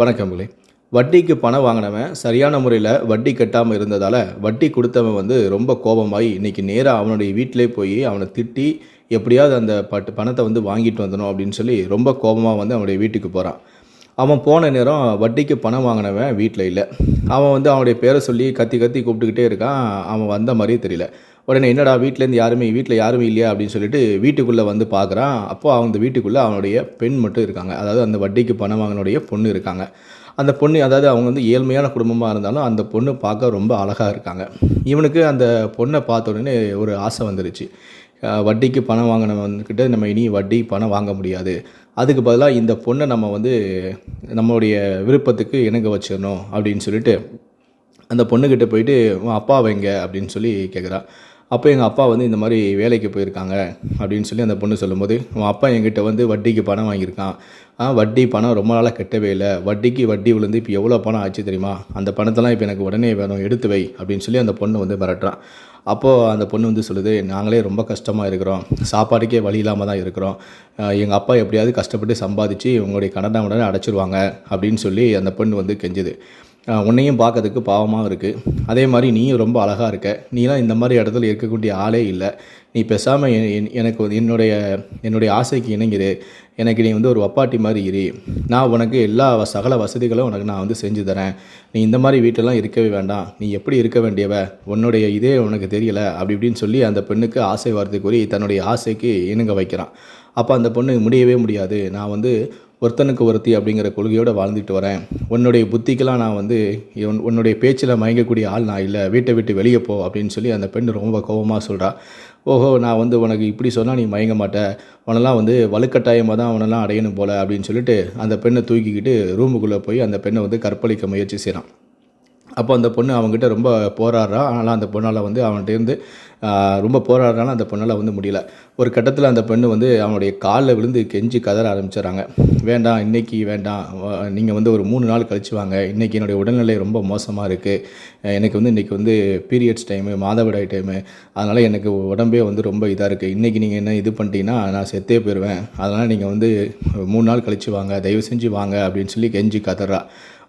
வணக்கங்களே வட்டிக்கு பணம் வாங்கினவன் சரியான முறையில் வட்டி கட்டாமல் இருந்ததால் வட்டி கொடுத்தவன் வந்து ரொம்ப கோபமாகி இன்றைக்கி நேராக அவனுடைய வீட்டிலே போய் அவனை திட்டி எப்படியாவது அந்த பட்டு பணத்தை வந்து வாங்கிட்டு வந்துடணும் அப்படின்னு சொல்லி ரொம்ப கோபமாக வந்து அவனுடைய வீட்டுக்கு போகிறான் அவன் போன நேரம் வட்டிக்கு பணம் வாங்கினவன் வீட்டில் இல்லை. அவன் வந்து அவனுடைய பேரை சொல்லி கத்தி கத்தி கூப்பிட்டுக்கிட்டே இருக்கான். அவன் வந்த மாதிரியே தெரியல. உடனே என்னடா வீட்டிலேருந்து யாருமே வீட்டில் யாருமே இல்லையா? அப்படின்னு சொல்லிட்டு வீட்டுக்குள்ளே வந்து பார்க்குறான் அப்போ அந்த வீட்டுக்குள்ளே அவனுடைய பெண் மட்டும் இருக்காங்க. அதாவது அந்த வட்டிக்கு பணம் வாங்கினுடைய பொண்ணு இருக்காங்க. அந்த பொண்ணு அதாவது அவங்க வந்து ஏழ்மையான குடும்பமாக இருந்தாலும் அந்த பொண்ணு பார்க்க ரொம்ப அழகாக இருக்காங்க. இவனுக்கு அந்த பொண்ணை பார்த்த உடனே ஒரு ஆசை வந்துருச்சு. வட்டிக்கு பணம் வாங்கினவன்கிட்ட நம்ம இனி வட்டி பணம் வாங்க முடியாது. அதுக்கு பதிலாக இந்த பொண்ணை நம்ம வந்து நம்மளுடைய விருப்பத்துக்கு இணங்க வச்சிடணும் அப்படின்னு சொல்லிட்டு அந்த பொண்ணுக்கிட்ட போயிட்டு அப்பா வைங்க அப்படின்னு சொல்லி கேட்குறான் அப்போ எங்கள் அப்பா வந்து இந்த மாதிரி வேலைக்கு போயிருக்காங்க அப்படின்னு சொல்லி அந்த பொண்ணு சொல்லும்போது உன் அப்பா என்கிட்ட வந்து வட்டிக்கு பணம் வாங்கியிருக்கான். வட்டி பணம் ரொம்ப நாளாக கட்டவே இல்லை. வட்டிக்கு வட்டி விழுந்து இப்போ எவ்வளோ பணம் ஆச்சு தெரியுமா? அந்த பணத்தெல்லாம் இப்போ எனக்கு உடனே வேணும் எடுத்து வை. அப்படின்னு சொல்லி அந்த பொண்ணு வந்து மிரட்டுறான் அப்போது அந்த பொண்ணு வந்து சொல்லுது நாங்களே ரொம்ப கஷ்டமாக இருக்கிறோம். சாப்பாடுக்கே வழி இல்லாமல் தான் இருக்கிறோம். எங்கள் அப்பா எப்படியாவது கஷ்டப்பட்டு சம்பாதிச்சு உங்களுடைய கடனை உடனே அடைச்சிருவாங்க. அப்படின்னு சொல்லி அந்த பொண்ணு வந்து கெஞ்சுது. உன்னையும் பார்க்கறதுக்கு பாவமாக இருக்குது அதே மாதிரி நீயும் ரொம்ப அழகாக இருக்க. நீலாம் இந்த மாதிரி இடத்துல இருக்கக்கூடிய ஆளே இல்லை. நீ பேசாமல் எனக்கு என்னுடைய என்னுடைய ஆசைக்கு இணங்கிரு. எனக்கு நீ வந்து ஒரு வப்பாட்டி மாதிரி இரு. நான் உனக்கு எல்லா வ- சகல வசதிகளும் உனக்கு நான் வந்து செஞ்சு தரேன். நீ இந்த மாதிரி வீட்டிலலாம் இருக்கவே வேண்டாம். நீ எப்படி இருக்க வேண்டியவ? உன்னுடைய இதே உனக்கு தெரியல. அப்படி இப்படின்னு சொல்லி அந்த பெண்ணுக்கு ஆசை வார்த்தை கூறி தன்னுடைய ஆசைக்கு இணங்க வைக்கிறான். அப்போ அந்த பொண்ணு முடியவே முடியாது. நான் வந்து ஒருத்தனுக்கு ஒருத்தி அப்படிங்கிற கொள்கையோடு வாழ்ந்துட்டு வரேன். உன்னுடைய புத்திக்கெல்லாம் நான் வந்து உன்னுடைய பேச்சில் மயங்கக்கூடிய ஆள் நான் இல்லை. வீட்டை விட்டு வெளியே போ அப்படின்னு சொல்லி அந்த பெண் ரொம்ப கோபமாக சொல்கிறா ஓஹோ நான் வந்து உனக்கு இப்படி சொன்னால் நீ மயங்க மாட்ட. உனெல்லாம் வந்து வலுக்கட்டாயமாக தான் உனெல்லாம் அடையணும் போல அப்படின்னு சொல்லிட்டு அந்த பெண்ணை தூக்கிக்கிட்டு ரூமுக்குள்ளே போய் அந்த பெண்ணை வந்து கற்பழிக்க முயற்சி செய்கிறான் அப்போ அந்த பொண்ணு அவங்ககிட்ட ரொம்ப போராடுறா. ஆனால் அந்த பொண்ணால் வந்து அவன்கிட்டேருந்து ரொம்ப போராடுறாலும் அந்த பொண்ணால் வந்து முடியல. ஒரு கட்டத்தில் அந்த பெண்ணு வந்து அவனுடைய காலில் விழுந்து கெஞ்சி கதற ஆரம்பிச்சிடறாங்க. வேண்டாம் இன்றைக்கி வேண்டாம். நீங்கள் வந்து ஒரு மூணு நாள் கழிச்சு வாங்க. இன்றைக்கி என்னுடைய உடல்நிலை ரொம்ப மோசமாக இருக்குது எனக்கு வந்து இன்றைக்கி வந்து பீரியட்ஸ் டைமு மாதவிடாய் டைமு அதனால் எனக்கு உடம்பே வந்து ரொம்ப இதாக இருக்குது இன்றைக்கி நீங்கள் என்ன இது பண்ணிட்டீங்கன்னா நான் செத்தே போயிடுவேன் அதனால் நீங்கள் வந்து மூணு நாள் கழிச்சு வாங்க. தயவு செஞ்சு வாங்க. அப்படின்னு சொல்லி கெஞ்சி கதறா.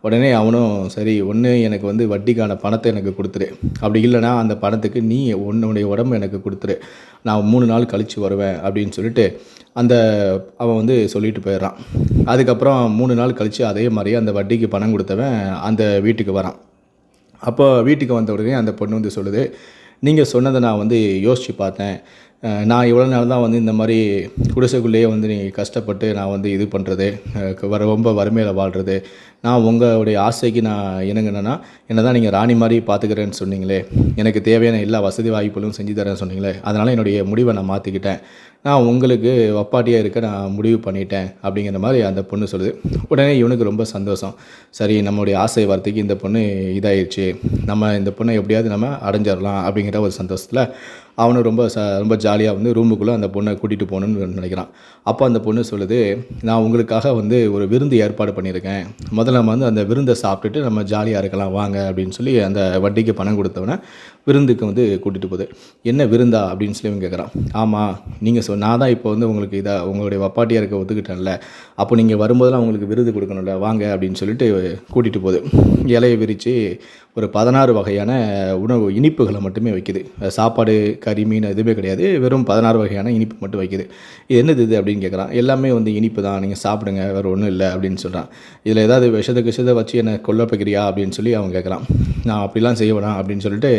உடனே அவனும் சரி ஒன்று எனக்கு வந்து வட்டிக்கான பணத்தை எனக்கு கொடுத்துரு. அப்படி இல்லைனா அந்த பணத்துக்கு நீ உன்னுடைய உடம்பு எனக்கு கொடுத்துரு. நான் மூணு நாள் கழித்து வருவேன் அப்படின்னு சொல்லிட்டு அந்த அவன் வந்து சொல்லிட்டு போயிடுறான். அதுக்கப்புறம் மூணு நாள் கழித்து அதே மாதிரி அந்த வட்டிக்கு பணம் கொடுத்தவன் அந்த வீட்டுக்கு வரான். அப்போ வீட்டுக்கு வந்த உடனே அந்த பொண்ணு வந்து சொல்லுது நீங்கள் சொன்னதை நான் வந்து யோசித்து பார்த்தேன். நான் இவ்வளோ நாள் தான் வந்து இந்த மாதிரி குடிசைக்குள்ளேயே வந்து நீங்கள் கஷ்டப்பட்டு நான் வந்து இது பண்ணுறது ரொம்ப வறுமையில் வாழ்கிறது நான் உங்களுடைய ஆசைக்கு நான் இணங்கினேன்னா என்ன தான் நீங்கள் ராணி மாதிரி பார்த்துக்கிறேன்னு சொன்னீங்களே எனக்கு தேவையான எல்லா வசதி வாய்ப்புகளும் செஞ்சு தரேன்னு சொன்னீங்களே அதனால் என்னுடைய முடிவை நான் மாற்றிக்கிட்டேன் நான் உங்களுக்கு வப்பாட்டியாக இருக்க நான் முடிவு பண்ணிட்டேன் அப்படிங்கிற மாதிரி அந்த பொண்ணு சொல்லுது. உடனே இவனுக்கு ரொம்ப சந்தோஷம். சரி நம்மளுடைய ஆசை வரத்துக்கு இந்த பொண்ணு இதாயிடுச்சு நம்ம இந்த பொண்ணை எப்படியாவது நம்ம அடைஞ்சிடலாம் அப்படிங்கிற ஒரு சந்தோஷத்தில் அவனும் ரொம்ப ச ரொம்ப ஜாலியாக வந்து ரூமுக்குள்ளே அந்த பொண்ணை கூட்டிகிட்டு போகணுன்னு நினைக்கிறான். அப்போ அந்த பொண்ணு சொல்லுது நான் உங்களுக்காக வந்து ஒரு விருந்து ஏற்பாடு பண்ணியிருக்கேன். முதல்ல நம்ம வந்து அந்த விருந்தை சாப்பிட்டுட்டு நம்ம ஜாலியாக இருக்கலாம் வாங்க அப்படின்னு சொல்லி அந்த வட்டிக்கு பணம் கொடுத்தவன விருந்துக்கு வந்து கூட்டிகிட்டு போகுது. என்ன விருந்தா? அப்படின்னு சொல்லி இவன் கேட்குறான் ஆமாம் நீங்கள் சொ நான் தான் இப்போ வந்து உங்களுக்கு இதாக உங்களுடைய வப்பாட்டியாக இருக்க ஒத்துக்கிட்டேன்ல. அப்போ நீங்கள் வரும்போதெல்லாம் உங்களுக்கு விருது கொடுக்கணும்ல வாங்க அப்படின்னு சொல்லிட்டு கூட்டிகிட்டு போகுது. இலையை விரித்து ஒரு பதினாறு வகையான உணவு இனிப்புகளை மட்டுமே வைக்குது. சாப்பாடு கறி மீன் எதுவுமே கிடையாது. வெறும் பதினாறு வகையான இனிப்பு மட்டும் வைக்குது. இது என்னது இது? அப்படின்னு கேட்குறான் எல்லாமே வந்து இனிப்பு தான். நீங்கள் சாப்பிடுங்க. வேறு ஒன்றும் இல்லை. அப்படின்னு சொல்கிறான் இதில் ஏதாவது விஷத்தை விஷத்தை வச்சு என்னை கொல்ல வைக்கிறியா? அப்படின்னு சொல்லி அவன் கேட்குறான் நான் அப்படிலாம் செய்ய வேணாம். அப்படின்னு சொல்லிட்டு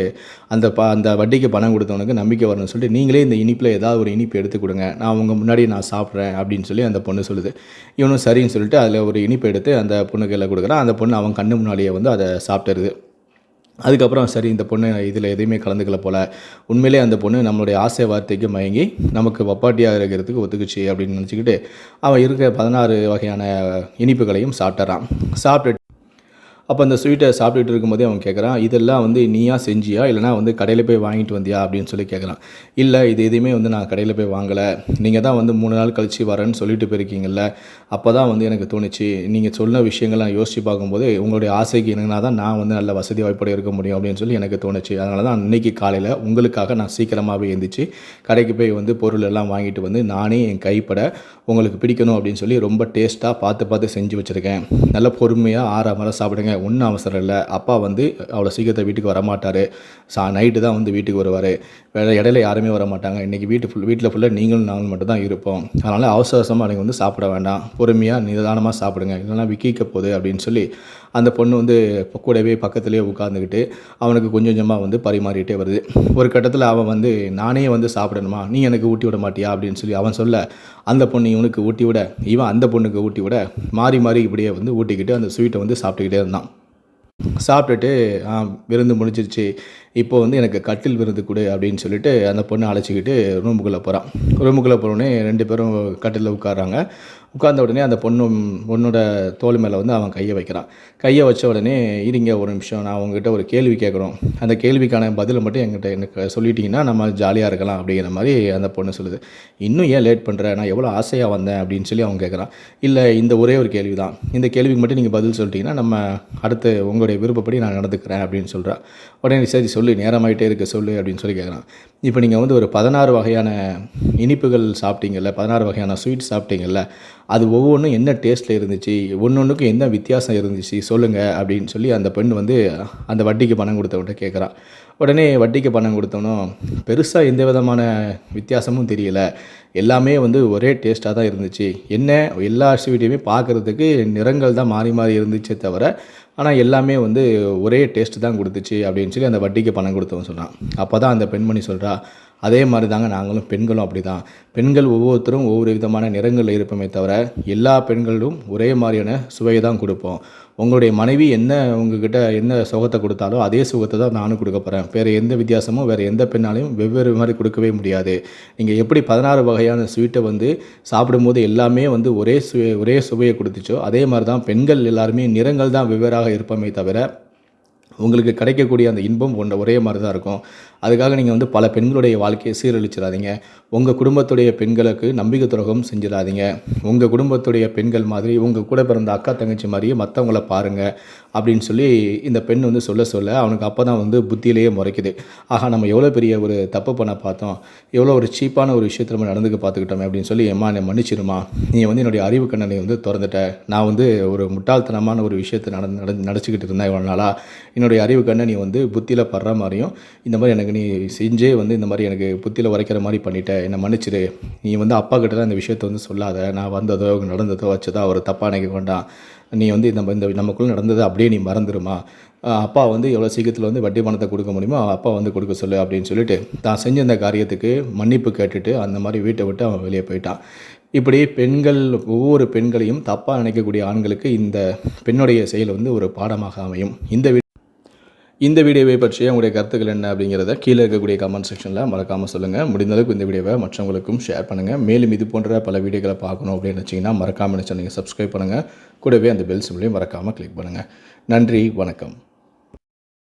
அந்த ப அந்த வட்டிக்கு பணம் கொடுத்தவனுக்கு நம்பிக்கை வரணும்னு சொல்லிட்டு நீங்களே இந்த இனிப்பில் ஏதாவது ஒரு இனிப்பு எடுத்து கொடுங்க. நான் உங்கள் முன்னாடி நான் சாப்பிட்றேன் அப்படின்னு சொல்லி அந்த பொண்ணு சொல்லுது. இவனும் சரின்னு சொல்லிட்டு அதில் ஒரு இனிப்பு எடுத்து அந்த பொண்ணுக்கு எல்லாம் கொடுக்குறான். அந்த பொண்ணு அவன் கண்ணு முன்னாடியே வந்து அதை சாப்பிட்டுருது. அதுக்கப்புறம் சரி இந்த பொண்ணு இதில் எதையுமே கலந்துக்கல போல். உண்மையிலே அந்த பொண்ணு நம்மளுடைய ஆசை வார்த்தைக்கு மயங்கி நமக்கு வப்பாட்டியாக இருக்கிறதுக்கு ஒத்துக்குச்சு அப்படின்னு நினச்சிக்கிட்டு அவன் இருக்கிற பதினாறு வகையான இனிப்புகளையும் சாப்பிட்றான் சாப்பிட்டு அப்போ அந்த ஸ்வீட்டை சாப்பிட்டுட்டு இருக்கும்போதே அவன் கேட்குறான் இதெல்லாம் வந்து நீயா செஞ்சியா? இல்லைனா வந்து கடையில் போய் வாங்கிட்டு வந்தியா? அப்படின்னு சொல்லி கேட்குறான் இல்லை இது எதுவுமே வந்து நான் கடையில் போய் வாங்கலை. நீங்கள் தான் வந்து மூணு நாள் கழித்து வரேன்னு சொல்லிட்டு போயிருக்கீங்கல்ல. அப்போ தான் வந்து எனக்கு தோணுச்சு நீங்கள் சொன்ன விஷயங்கள்லாம் யோசித்து பார்க்கும்போது உங்களுடைய ஆசைக்கு என்னன்னா தான் நான் வந்து நல்ல வசதி வாய்ப்போடு இருக்க முடியும் அப்படின்னு சொல்லி எனக்கு தோணுச்சு. அதனால தான் அன்னைக்கு காலையில் உங்களுக்காக நான் சீக்கிரமாகவே எழுந்திரிச்சு கடைக்கு போய் வந்து பொருள் எல்லாம் வாங்கிட்டு வந்து நானே என் கைப்பட உங்களுக்கு பிடிக்கணும் அப்படின்னு சொல்லி ரொம்ப டேஸ்ட்டாக பார்த்து பார்த்து செஞ்சு வச்சுருக்கேன். நல்ல பொறுமையாக ஆறாமலாம் சாப்பிடுங்க. ஒன்றும் அவசரம் இல்லை. அப்பா வந்து அவ்வளோ சீக்கிரத்தை வீட்டுக்கு வரமாட்டார். சா நைட்டு தான் வந்து வீட்டுக்கு வருவார். வேறு இடையில யாருமே வர மாட்டாங்க இன்றைக்கி வீட்டு ஃபுல் வீட்டில் ஃபுல்லாக நீங்களும் நாங்களும் மட்டும் தான் இருப்போம். அதனால் அவசர அவசரமாக நீங்கள் வந்து சாப்பிட வேண்டாம். பொறுமையாக நிதானமாக சாப்பிடுங்க. இல்லைனா விக்கிக்க போகுது அப்படின்னு சொல்லி அந்த பொண்ணு வந்து கூடவே பக்கத்துலேயே உட்காந்துக்கிட்டு அவனுக்கு கொஞ்சம் கொஞ்சமாக வந்து பரிமாறிட்டே வருது. ஒரு கட்டத்தில் அவன் வந்து நானே வந்து சாப்பிடணுமா? நீ எனக்கு ஊட்டி விட மாட்டியா? அப்படின்னு சொல்லி அவன் சொல்ல அந்த பொண்ணு இவனுக்கு ஊட்டி விட இவன் அந்த பொண்ணுக்கு ஊட்டி விட மாறி மாறி இப்படியே வந்து ஊட்டிக்கிட்டு அந்த ஸ்வீட்டை வந்து சாப்பிட்டுக்கிட்டே இருந்தான். சாப்பிட்டுட்டு விருந்து முடிஞ்சிருச்சு. இப்போ வந்து எனக்கு கட்டில் விருந்து கொடு அப்படின்னு சொல்லிட்டு அந்த பொண்ணை அழைச்சிக்கிட்டு ரூமுக்குள்ளே போகிறான். ரூமுக்குள்ளே போனோடனே ரெண்டு பேரும் கட்டிலில் உட்காராங்க உட்கார்ந்த உடனே அந்த பொண்ணு பொண்ணோட தோல் மேலே வந்து அவன் கையை வைக்கிறான். கையை வச்ச உடனே இருங்க ஒரு நிமிஷம் நான் உங்ககிட்ட ஒரு கேள்வி கேட்குறோம். அந்த கேள்விக்கான பதிலை மட்டும் என்கிட்ட எனக்கு சொல்லிட்டீங்கன்னா நம்ம ஜாலியாக இருக்கலாம் அப்படிங்கிற மாதிரி அந்த பொண்ணு சொல்லுது. இன்னும் ஏன் லேட் பண்ணுற நான் எவ்வளோ ஆசையாக வந்தேன் அப்படின்னு சொல்லி அவன் கேட்குறான். இல்லை இந்த ஒரே ஒரு கேள்வி தான். இந்த கேள்விக்கு மட்டும் நீங்கள் பதில் சொல்லிட்டீங்கன்னா நம்ம அடுத்து உங்களுடைய விருப்பப்படி நான் நடந்துக்கிறேன் அப்படின்னு சொல்கிறான் உடனே சரி சொல்லு. நேரமாயிட்டே இருக்க சொல்லு அப்படின்னு சொல்லி கேட்குறான் இப்போ நீங்கள் வந்து ஒரு பதினாறு வகையான இனிப்புகள் சாப்பிட்டீங்கல்ல பதினாறு வகையான ஸ்வீட் சாப்பிட்டீங்கல்ல அது ஒவ்வொன்றும் என்ன டேஸ்ட்டில் இருந்துச்சு ஒன்று ஒன்றுக்கும் என்ன வித்தியாசம் இருந்துச்சு சொல்லுங்கள் அப்படின்னு சொல்லி அந்த பெண் வந்து அந்த வட்டிக்கு பணம் கொடுத்தவன்ட்ட கேட்குறான் உடனே வட்டிக்கு பணம் கொடுத்தோனும் பெருசாக எந்த விதமான வித்தியாசமும் தெரியல. எல்லாமே வந்து ஒரே டேஸ்ட்டாக தான் இருந்துச்சு. என்ன எல்லா ஸ்வீட்டையுமே பார்க்குறதுக்கு நிறங்கள் தான் மாறி மாறி இருந்துச்சே தவிர ஆனால் எல்லாமே வந்து ஒரே டேஸ்ட்டு தான் கொடுத்துச்சு அப்படின்னு சொல்லி அந்த வட்டிக்கு பணம் கொடுத்தவன் சொன்னான். அப்போ தான் அந்த பெண்மணி சொல்கிறா அதே மாதிரி தாங்க நாங்களும் பெண்களும் அப்படி தான் பெண்கள் ஒவ்வொருத்தரும் ஒவ்வொரு விதமான நிறங்களில் இருப்போமே தவிர எல்லா பெண்களும் ஒரே மாதிரியான சுவையை தான் கொடுப்போம். உங்களுடைய மனைவி என்ன உங்ககிட்ட என்ன சுகத்தை கொடுத்தாலோ அதே சுகத்தை தான் நானும் கொடுக்க போகிறேன் வேறு எந்த வித்தியாசமும் வேறு எந்த பெண்ணாலையும் வெவ்வேறு மாதிரி கொடுக்கவே முடியாது. நீங்கள் எப்படி பதினாறு வகையான ஸ்வீட்டை வந்து சாப்பிடும்போது எல்லாமே வந்து ஒரே சுவை ஒரே சுவையை கொடுத்துச்சோ அதே மாதிரி தான் பெண்கள் எல்லாருமே நிறங்கள் தான் வெவ்வேறாக இருப்போமே தவிர உங்களுக்கு கிடைக்கக்கூடிய அந்த இன்பம் ஒன்று ஒரே மாதிரி தான் இருக்கும். அதுக்காக நீங்கள் வந்து பல பெண்களுடைய வாழ்க்கையை சீரழிச்சிடாதீங்க. உங்கள் குடும்பத்துடைய பெண்களுக்கு நம்பிக்கை துரோகம் செஞ்சிடாதீங்க. உங்கள் குடும்பத்துடைய பெண்கள் மாதிரி உங்கள் கூட பிறந்த அக்கா தங்கச்சி மாதிரியே மற்றவங்கள பாருங்கள் அப்படின்னு சொல்லி இந்த பெண் வந்து சொல்ல சொல்ல அவனுக்கு அப்போ தான் வந்து புத்தியிலேயே முறைக்குது. ஆகா நம்ம எவ்வளோ பெரிய ஒரு தப்பு பண்ண பார்த்தோம். எவ்வளோ ஒரு சீப்பான ஒரு விஷயத்தை நம்ம நடந்துக்க பார்த்துக்கிட்டோமே அப்படின்னு சொல்லி எம்மா என்னை மன்னிச்சிருமா. நீ வந்து என்னுடைய அறிவு கண்ணனை வந்து திறந்துட்ட. நான் வந்து ஒரு முட்டாள்தனமான ஒரு விஷயத்தை நட நட நடிச்சுக்கிட்டு இருந்தேன் இவ்வளோ நாளாக என்னுடைய அறிவு கண்ணை நீ வந்து புத்தியில் படுற மாதிரியும் இந்த மாதிரி எனக்கு நீ செஞ்சே வந்து இந்த மாதிரி எனக்கு புத்தியில் உரைக்கிற மாதிரி பண்ணிட்ட. என்னை மன்னிச்சிரு. நீ வந்து அப்பா கிட்ட தான் இந்த விஷயத்தை வந்து சொல்லாத. நான் வந்ததோ நடந்ததோ வச்சதோ அவர் தப்பாக நினைக்க வேண்டாம். நீ வந்து இந்த இந்த நமக்குள்ளே நடந்தது அப்படியே நீ மறந்துடுமா அப்பா வந்து எவ்வளோ சீக்கிரத்தில் வந்து வட்டி பணத்தை கொடுக்க முடியுமோ அப்பா வந்து கொடுக்க சொல்லு அப்படின்னு சொல்லிட்டு தான் செஞ்ச அந்த காரியத்துக்கு மன்னிப்பு கேட்டுட்டு அந்த மாதிரி வீட்டை விட்டு அவன் வெளியே போயிட்டான். இப்படி பெண்கள் ஒவ்வொரு பெண்களையும் தப்பாக நினைக்கக்கூடிய ஆண்களுக்கு இந்த பெண்ணுடைய செயல் வந்து ஒரு பாடமாக அமையும். இந்த வீ- இந்த வீடியோவை பற்றிய உங்களுடைய கருத்துக்கள் என்ன அப்படிங்கிறத கீழே இருக்கக்கூடிய கமெண்ட் செக்ஷனில் மறக்காமல் சொல்லுங்கள் முடிந்த அளவுக்கு இந்த வீடியோவை மற்றவங்களுக்கும் ஷேர் பண்ணுங்கள் மேலும் இது போன்ற பல வீடியோக்களை பார்க்கணும் அப்படின்னு நினச்சிங்கன்னா மறக்காமல் நினச்சி நீங்கள் சப்ஸ்கிரைப் பண்ணுங்கள் கூடவே அந்த பெல் சிம்லையும் மறக்காமல் கிளிக் பண்ணுங்கள் நன்றி வணக்கம்.